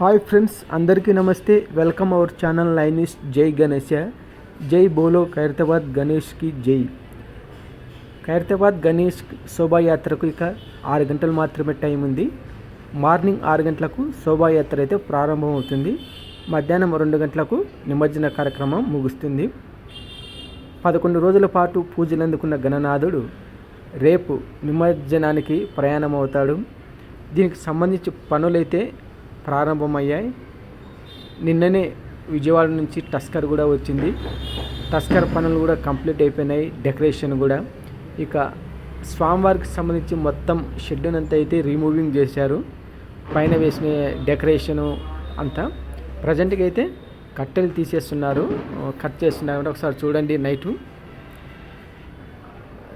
Hi friends అందరికీ నమస్తే. Welcome our channel లైనిస్ జై గణేశ. జై బోలో ఖైరతాబాద్ గణేష్కి జై. ఖైరతాబాద్ గణేష్ శోభాయాత్రకు ఇక ఆరు గంటలు మాత్రమే టైం ఉంది. మార్నింగ్ ఆరు గంటలకు శోభాయాత్ర అయితే ప్రారంభమవుతుంది. మధ్యాహ్నం రెండు గంటలకు నిమజ్జన కార్యక్రమం ముగుస్తుంది. పదకొండు రోజుల పాటు పూజలు అందుకున్న గణనాథుడు రేపు నిమజ్జనానికి ప్రయాణం అవుతాడు దీనికి సంబంధించి పనులైతే ప్రారంభమయ్యాయి. నిన్ననే విజయవాడ నుంచి టస్కర్ కూడా వచ్చింది. టస్కర్ పనులు కూడా కంప్లీట్ అయిపోయినాయి. డెకరేషన్ కూడా. ఇక స్వామివారికి సంబంధించి మొత్తం షెడ్యూనంతా అయితే రిమూవింగ్ చేశారు. పైన వేసిన డెకరేషను అంతా. ప్రజెంట్గా అయితే కట్టెలు తీసేస్తున్నారు. కట్ చేస్తున్నారు. ఒకసారి చూడండి నైటు.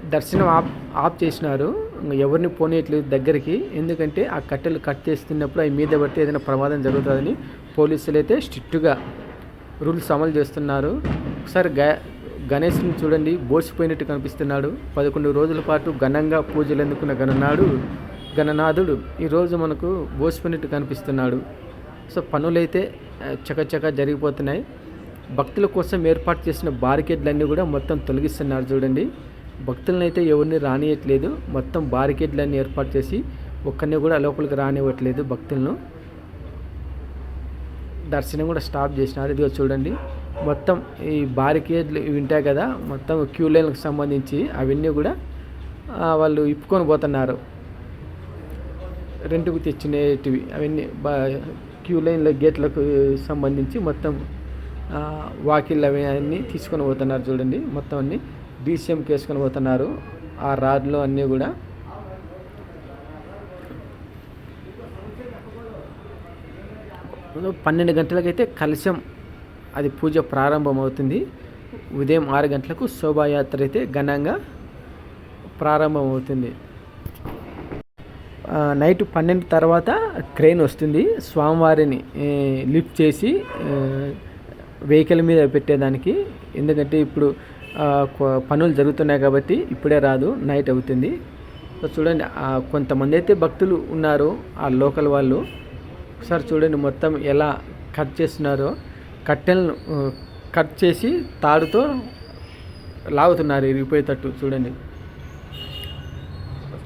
దర్శనం ఆప్ ఆఫ్ చేసినారు. ఎవరిని పోనీయట్లేదు దగ్గరికి. ఎందుకంటే ఆ కట్టెలు కట్ చేస్తున్నప్పుడు అవి మీద పడితే ఏదైనా ప్రమాదం జరుగుతుందని పోలీసులు అయితే స్ట్రిక్ట్గా రూల్స్ అమలు చేస్తున్నారు. ఒకసారి గ గణేష్ని చూడండి బోసిపోయినట్టు కనిపిస్తున్నాడు. పదకొండు రోజుల పాటు ఘనంగా పూజలు అందుకున్న గణనాడు గణనాథుడు ఈరోజు మనకు బోసిపోయినట్టు కనిపిస్తున్నాడు. సో పనులైతే చకచక జరిగిపోతున్నాయి. భక్తుల కోసం ఏర్పాటు చేసిన బారికేడ్లన్నీ కూడా మొత్తం తొలగిస్తున్నారు చూడండి. భక్తులను అయితే ఎవరిని రానియట్లేదు. మొత్తం బారికేడ్లన్నీ ఏర్పాటు చేసి ఒక్కరిని కూడా లోపలికి రానివ్వట్లేదు భక్తులను. దర్శనం కూడా స్టాప్ చేసినారు. ఇదిగో చూడండి. మొత్తం ఈ బారికేడ్లు ఇవి ఉంటాయి కదా మొత్తం క్యూ లైన్లకు సంబంధించి అవన్నీ కూడా వాళ్ళు ఇప్పుకొని పోతున్నారు. రెంట్కు తెచ్చినటివి అవన్నీ బా క్యూ లైన్ల గేట్లకు సంబంధించి మొత్తం వాకిళ్ళు అవి అన్నీ తీసుకొని పోతున్నారు చూడండి. మొత్తం అన్నీ డీసీఎం వేసుకొని పోతున్నారు. ఆ రాడ్లు అన్నీ కూడా పన్నెండు గంటలకైతే కలశం అది పూజ ప్రారంభమవుతుంది. ఉదయం ఆరు గంటలకు శోభాయాత్ర అయితే ఘనంగా ప్రారంభమవుతుంది. అవుతుంది నైట్ పన్నెండు తర్వాత క్రెయిన్ వస్తుంది. స్వామివారిని లిఫ్ట్ చేసి వెహికల్ మీద పెట్టేదానికి. ఎందుకంటే ఇప్పుడు పనులు జరుగుతున్నాయి కాబట్టి ఇప్పుడే రాదు నైట్ అవుతుంది. సో చూడండి కొంతమంది అయితే భక్తులు ఉన్నారు ఆ లోకల్ వాళ్ళు ఒకసారి చూడండి మొత్తం ఎలా కట్ చేస్తున్నారో కట్టెలను కట్ చేసి తాడుతో లాగుతున్నారు ఇరిగిపోయేటట్టు చూడండి.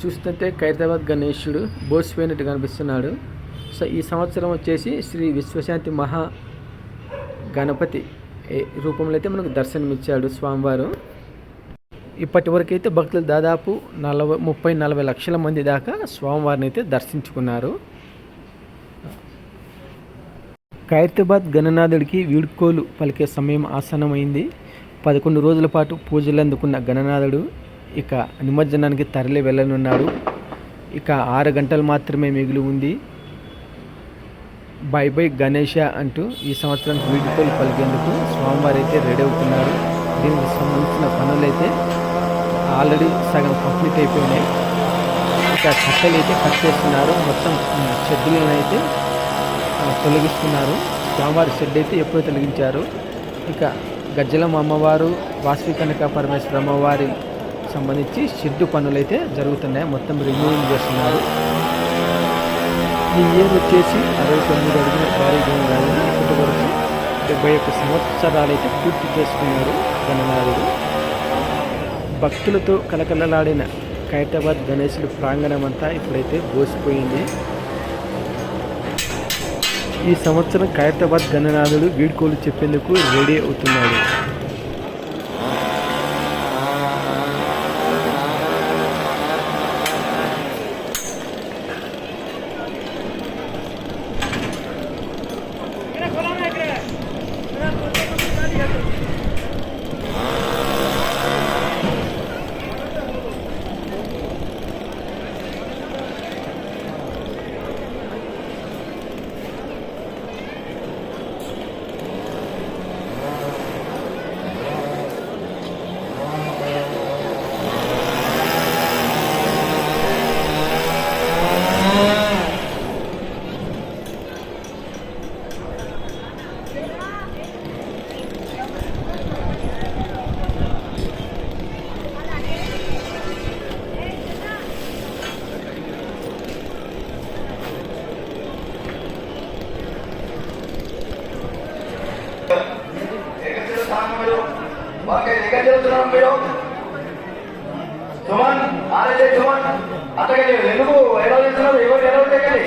చూస్తుంటే ఖైరతాబాద్ గణేశుడు బోసిపోయినట్టు కనిపిస్తున్నాడు. సో ఈ సంవత్సరం వచ్చేసి శ్రీ విశ్వశాంతి మహా గణపతి రూపంలో అయితే మనకు దర్శనమిచ్చాడు స్వామివారు ఇప్పటి వరకు అయితే భక్తులు దాదాపు నలభై ముప్పై నలభై లక్షల మంది దాకా స్వామివారిని అయితే దర్శించుకున్నారు. ఖైరతాబాద్ గణనాథుడికి వీడ్కోలు పలికే సమయం ఆసన్నమైంది. పదకొండు రోజుల పాటు పూజలు అందుకున్న గణనాథుడు ఇక నిమజ్జనానికి తరలి వెళ్ళనున్నాడు. ఇక ఆరు గంటలు మాత్రమే మిగిలి ఉంది. బై బై గణేష అంటూ ఈ సంవత్సరానికి వీడ్కోలు పలికేందుకు స్వామివారు అయితే రెడీ అవుతున్నారు. దీనికి సంబంధించిన పనులైతే ఆల్రెడీ సగం కంప్లీట్ అయిపోయినాయి. ఇక కట్టెలు అయితే కట్ చేస్తున్నారు. మొత్తం షెడ్డులను అయితే తొలగిస్తున్నారు. స్వామివారి షెడ్ అయితే ఎప్పుడు తొలగించారు. ఇక గజ్జలం అమ్మవారు వాసవి కనక పరమేశ్వర అమ్మవారి సంబంధించి షెడ్ పనులు అయితే జరుగుతున్నాయి. మొత్తం రిమూవింగ్ చేస్తున్నారు. ఈ ఇయర్ వచ్చేసి అరవై తొమ్మిది అడుగుల భారీ గణనాథుడు ఇప్పటి వరకు డెబ్బై ఒక్క సంవత్సరాలు అయితే పూర్తి చేసుకున్నారు గణనాథుడు. భక్తులతో కలకలలాడిన ఖైరతాబాద్ గణేశుడు ప్రాంగణం అంతా ఇప్పుడైతే బోసిపోయింది. ఈ సంవత్సరం ఖైరతాబాద్ గణనాథుడు వీడ్కోలు చెప్పేందుకు రెడీ అవుతున్నాడు. వాళ్ళకి దగ్గర చెబుతున్నాం మీరు. సుమన్ ఆర్జే సుమన్ అతగని ఎందుకు ఎలా చేస్తున్నావు ఎవరు ఎలా చేయగలి